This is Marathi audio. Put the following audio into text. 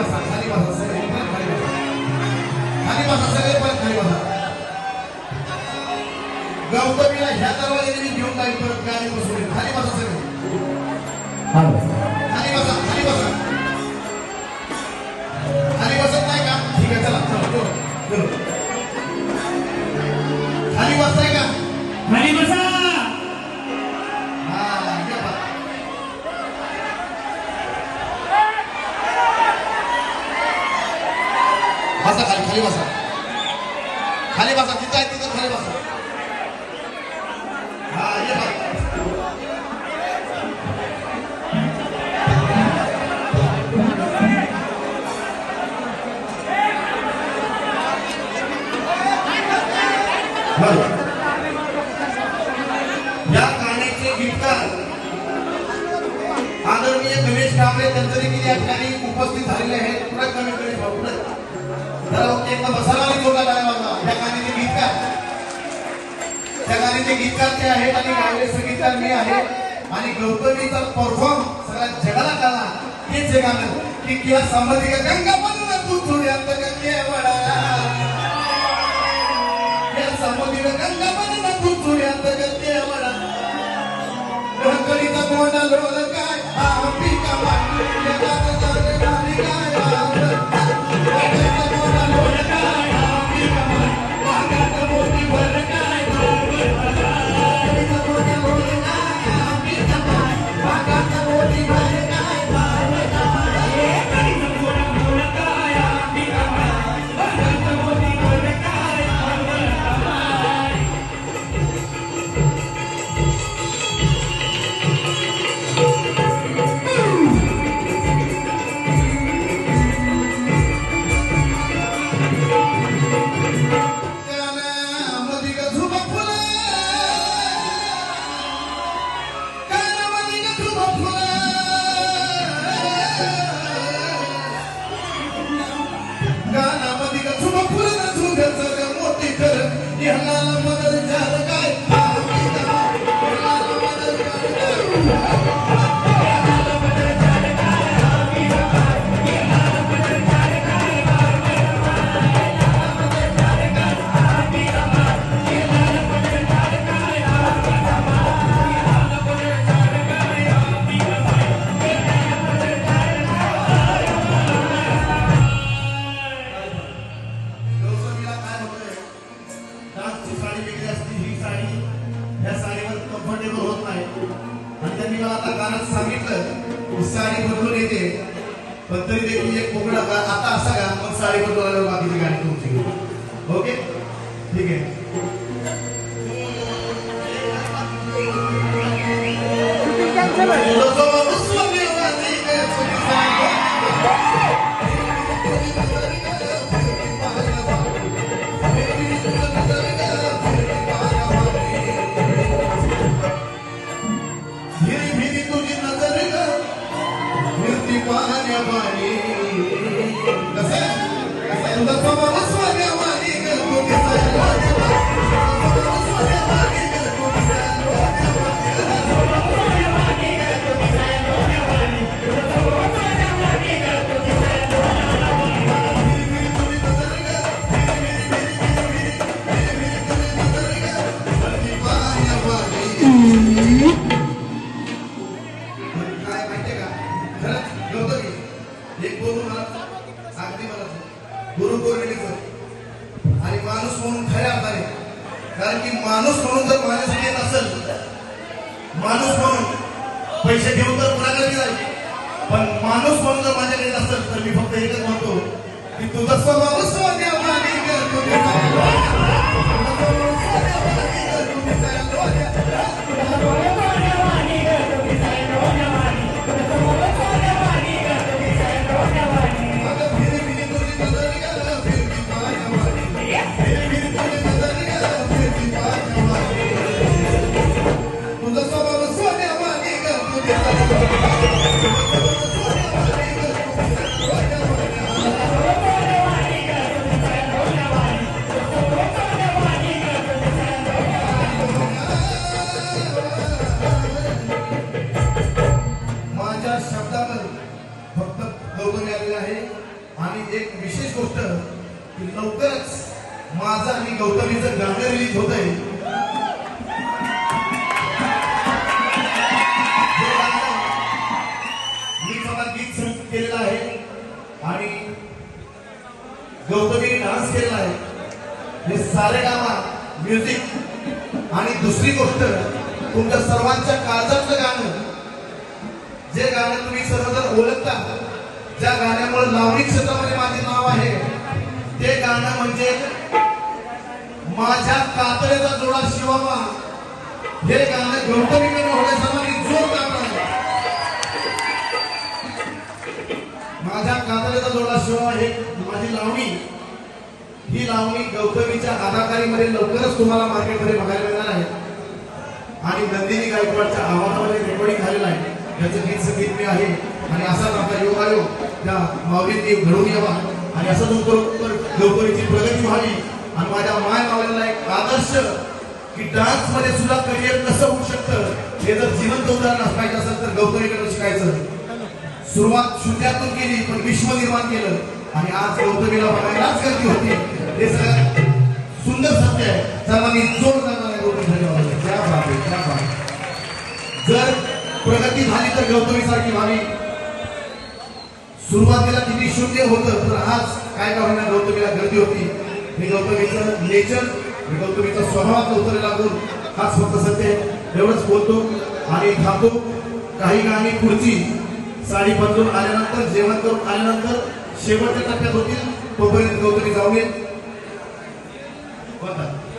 बसा खाली बसा सगळे पण खाली बसा खाली बसा सगळे पण खाली बसा. गौतमीला ह्या घेऊन काही परत. गाडी बसून खाली बसा सगळे बसा खाली खाली बसा. खाली बसा तिथं आहे तिथं खाली बसा. हा ये या गाण्याचे गीतकार आदरणीय गणेश कांबळे त्यांचं देखील या ठिकाणी उपस्थित झालेले आहेत. पुढे कमी गणेश भाऊ पुढे जरा एकदा बसायला आणि जोरदार टाळ्या वाजवा. या गाण्याचे गीतकार त्या गाण्याचे गीतकार ते आहेत आणि गायले संगीतकार मी आहे आणि गौतमीचा परफॉर्म सगळ्या जगाला कळला हेच हे गाणं की किंवा संबंधित गंगा बनून तू थोड्यात केवळा या संबंधी गंगा बनून तू थोड्यात केवळा गणगणित कोण लोल काय आम्ही कमाल या मला आता गाण्यात सांगितलं की साडी बदलून येते. पण तरी देखील एक कोकण आता असा गा मग साडी बदलून आल्यावर बाकीची गाणी तुमची ओके? ठीक आहे. गुरुपौर्णिमेचं आणि माणूस म्हणून खऱ्या अर्थाने कारण की माणूस म्हणून जर माझ्यासाठी येत असेल माणूस म्हणून पैसे घेऊन तर कुणाकडे जाईल पण माणूस म्हणून जर माझ्याकडे येत असेल तर मी फक्त एकच म्हणतो की तुझं स्वभाव आणि एक विशेष गोष्ट की लवकरच माझं आणि गौतमीचं गाणं रिलीज होत आहे सारे गामा म्युझिक आणि दुसरी गोष्ट तुमच्या सर्वांच्या काळजातलं गाणं. जे गाणं तुम्ही सर्वजण ओळखता ज्या गाण्यामुळे लावणी क्षेत्रामध्ये माझे नाव आहे ते गाणं म्हणजे माझ्या कातड्याचा जोडा शिवामा हे गाणं गौतमीकडे होण्यासाठी जोर गाणं माझ्या कातड्याचा जोडा शिवामा हे माझी लावणी. ही लावणी गौतमीच्या अदाकारीमध्ये लवकरच तुम्हाला मार्केटमध्ये बघायला मिळणार आहे. आणि नंदिनी गायकवाडच्या आवाजामध्ये रेकॉर्डिंग झालेलं आहे. त्याचं गीत संगीत मी आहे. आणि असाच आपला योगायोग त्या माऊलींनी घडून यावा. आणि असं लवकर लवकरीची प्रगती व्हावी. आणि माझ्या माय मावलीला एक आदर्श की डान्समध्ये सुद्धा करिअर कसं होऊ शकतं हे जर जिवंत उदाहरण पाहिजे असेल तर गौतमीकडे शिकायचं. सुरुवात शून्यातून केली पण विश्व निर्माण केलं. आणि आज गौतमीला बघायलाच गर्दी होती. हे सुंदर सत्य आहे. सर्वांनी जोर करणार त्या बात त्या बात जर प्रगती झाली तर गौतमी सारखी व्हावी. सुरुवातीला किती शून्य होतं तर आज काय का होईना गौतमीला गर्दी होती. हे गौतमीचं नेचर हे गौतमीचा स्वभावात उतरलेला गुण हाच फक्त सत्य एवढंच बोलतो आणि थांबतो. काही गाणी खुर्ची साडी बदलून आल्यानंतर जेवण करून आल्यानंतर शेवटच्या टप्प्यात होतील. तोपर्यंत गौतमी जाऊन येईल. Boa tarde.